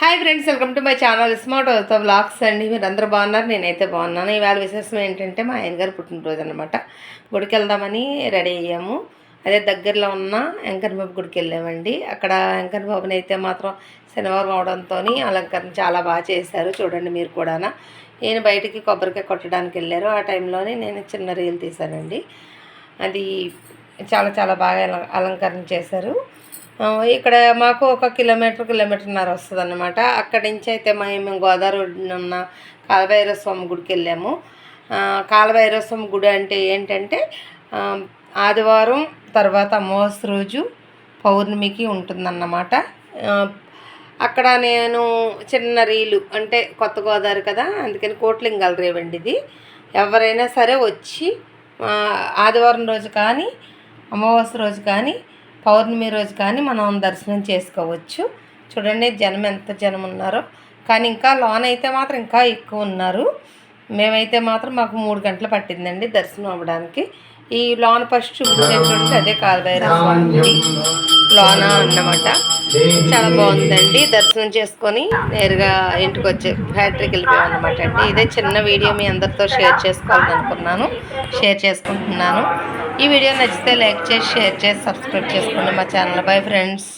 Hi friends welcome to my channel smart అవుతా blogs అండి. మీరు అందరూ బాగున్నారు? నేనైతే బాగున్నాను. ఇవాళ విశేషం ఏంటంటే మా ఆయన గారు పుట్టినరోజు అనమాట గుడికి వెళ్దామని రెడీ అయ్యాము. అదే దగ్గరలో ఉన్న వెంకన్నబాబు గుడికి వెళ్ళామండి. అక్కడ వెంకన్నబాబుని అయితే మాత్రం శనివారం అవడంతో అలంకరణ చాలా బాగా చేశారు. చూడండి మీరు కూడా నేను బయటికి కొబ్బరికాయ కొట్టడానికి వెళ్ళారు. ఆ టైంలోనే నేను చిన్న రీల్ తీశానండి. అది చాలా చాలా బాగా అలంకరణ చేశారు. ఇక్కడ మాకు ఒక కిలోమీటర్ కిలోమీటర్న్నర వస్తుంది అనమాట అక్కడి నుంచి అయితే మేము గోదావరి ఉన్న కాలభైరవ స్వామి గుడికి వెళ్ళాము. కాలభైరవ స్వామి గుడి అంటే ఏంటంటే ఆదివారం తర్వాత అమావాస్య రోజు పౌర్ణమికి ఉంటుందన్నమాట. అక్కడ నేను చిన్న రీలు అంటే కొత్త గోదావరి కదా అందుకని కోట్లింగాల రేవండి ఇది ఎవరైనా సరే వచ్చి ఆదివారం రోజు కానీ అమావాస్య రోజు కానీ పౌర్ణమి రోజు కానీ మనం దర్శనం చేసుకోవచ్చు. చూడండి జనం ఎంత జనం ఉన్నారో. కానీ ఇంకా లోన్ అయితే మాత్రం ఇంకా ఎక్కువ ఉన్నారు. మేమైతే మాత్రం మాకు మూడు గంటలు పట్టిందండి దర్శనం అవ్వడానికి. ఈ లోన ఫస్ట్ చూపించే అదే కాలభైరవ లోన అన్నమాట. చాలా బాగుందండి. దర్శనం చేసుకొని నేరుగా ఇంటికి వచ్చే ఫ్యాక్టరీకి వెళ్ళిపోయాం అనమాట అండి. ఇదే చిన్న వీడియో మీ అందరితో షేర్ చేసుకోవాలని అనుకున్నాను షేర్ చేసుకుంటున్నాను. ఈ వీడియో నచ్చితే లైక్ చేసి షేర్ చేసి సబ్స్క్రైబ్ చేసుకోండి మా ఛానల్. Bye friends.